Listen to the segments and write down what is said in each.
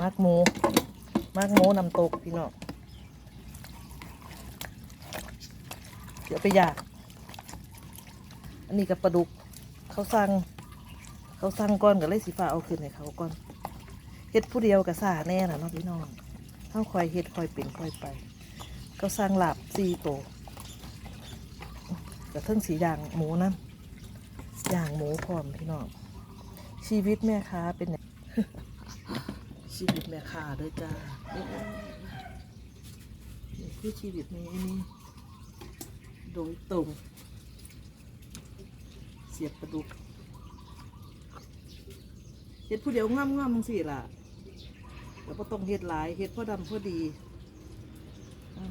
มักหมูมักหมูนำตกพี่น้องเดี๋ยวไปยางอันนี้กับปลาดุก เขาสั่งเขาสั่งก่อนก็เลยสีฟ้าเอาขึ้นให้เขาก่อนเฮ็ดผู้เดียวกับซาแน่ล่ะเนาะพี่น้องเขาคอยเฮ็ดคอยเป็นคอยไป เขาสั่งหลับสี่โตกับเทิงสีย่างหมูนั่นย่างหมูพร้อมพี่น้องชีวิตแม่ค้าเป็น ชีวิตแม่ค้าด้วยจ้านี่คือชีวิตนี้นี่โดยตรง เสียบกระดูกเฮ็ดผู้เดียวง่ำง่ำมึงสิล่ะแล้วก็ต้องเฮ็ดหลายเฮ็ดพ่อดำพ่อดีอ้า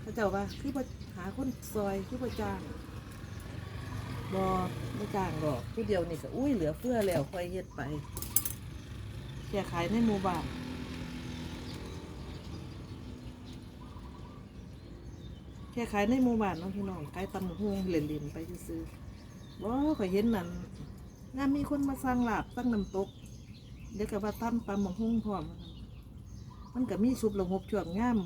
เขาเจ้าว่าคือบ่หาคนซอยคือบ่จ้างบอไม่จ้างหรอกผู้เดียวนี่ก็อุ้ยเหลือเฟือแล้วค่อยเฮ็ดไป แค่ขายในหมู่บ้านแค่ขายในหมู่บ้านเน้องพี่น้องขายตำหุ่งเล่นๆไปซื้อๆบ่ข่อยเห็นนั่นงานมีคนมาสร้างลาบสร้างน้ำตก เดี๋ยวก็ว่าตั้มปลาหมกหุ้งพร้อม มันก็มีชุบระงบช่วงงาม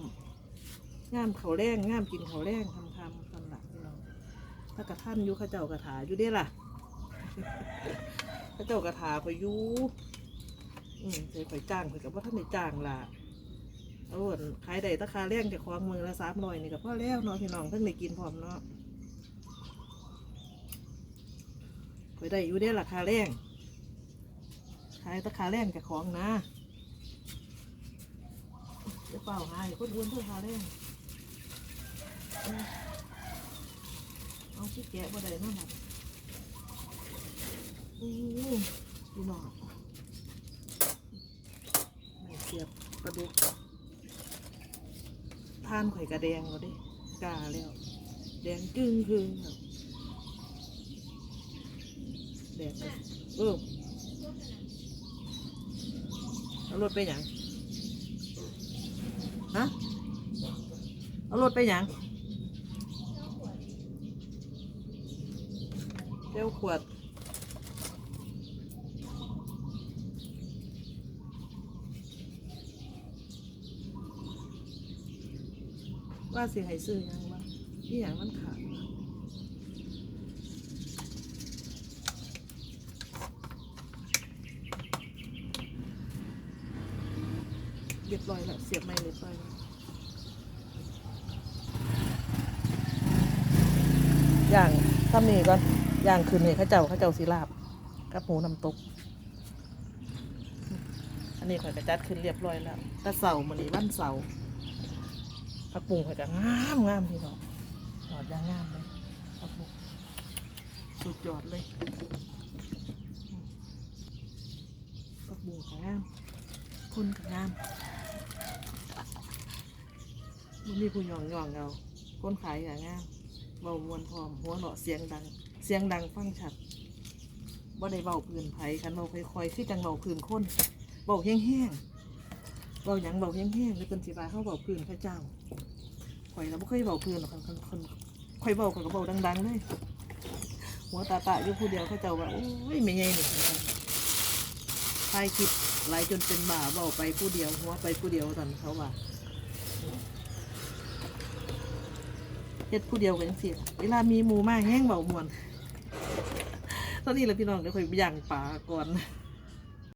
งามเขาแรงงามกินเขาแรงทำทำตอนหลังพี่น้องถ้ากระท่านยู่เข้าเจ้ากระถาอยู่เด้ล่ะเข้าเจ้ากระถาข่อย อยู่อืมใจข่อยจ้างข่อยกับว่าท่านได้จ้างล่ะเอาอั่นขายได้ราคาแรงจากควางมือละสามร้อยนี่ก็พอแล้วเนาะพี่น้องเพิ่งได้กินพร้อมเนาะไปได้อยู่ได้ราคาแรงขายราคาแรงจากของนะเดี๋ยวเปล่าหายคนอ้วนเพื่อราคาแรงเออเอาขี้แกะบ่ได้เนาะบัดอู้ดูหน่อยไม่ เสียบกระดูกทานข่อยกระแดงก็ดิกาแล้ว แดงจึ้งคืงครับแดดเลยเออเอารถไปหยังฮะเอารถไปหยังเจ้าขวด ว่าสิให้ซื้อยังวะที่หยังมันขาดเรียบร้อยแล้วเสียบไม้เรียบร้อยอย่างทำนี่ก่อนย่างคืนนี่ข้าเจ้าข้าเจ้าสีลาบกับหมูน้ำตก อันนี้ข่อยกระจัดขึ้นเรียบร้อยแล้วแตะเสาร์มันนี้วันเสาร์ ผักปุงข่อยก็งามงามพี่น้องยอดย่างงามเลยผักปุงสุดยอดเลยผักบุ้งก็งามคนก็งามมันมีผู้หยองหยองเราคนขายอย่างงามเบามวนพร้อมหัวเราะเสียงดัง เสียงดังฟังชัดบ่ได้เบาพื้นไผ่คันเบาค่อยๆคือจังเบาพื้นคนเบาแห้งๆ เบาหยังเบาแห้งๆเลยเป็นสิบาเขาเบาพื้นพระเจ้าข่อยเราไม่เคยเบาพื้นหรอกคนคนข่อยเบาข่อยก็เบาดังๆเลยหัวตาตาอยู่ผู้เดียวเขาเจ้าว่าโอ้ยไม่ใหญ่นี่ถ่ายคลิปไลฟ์จนเป็นบ่าเบาไปผู้เดียวหัวไปผู้เดียวตอนเขาว่าเฮ็ดผู้เดียวกันสิเวลามีหมูมาแห้งเบามวนตอนนี้แหละพี่น้องเดี๋ยวค่อยย่างปลาก่อน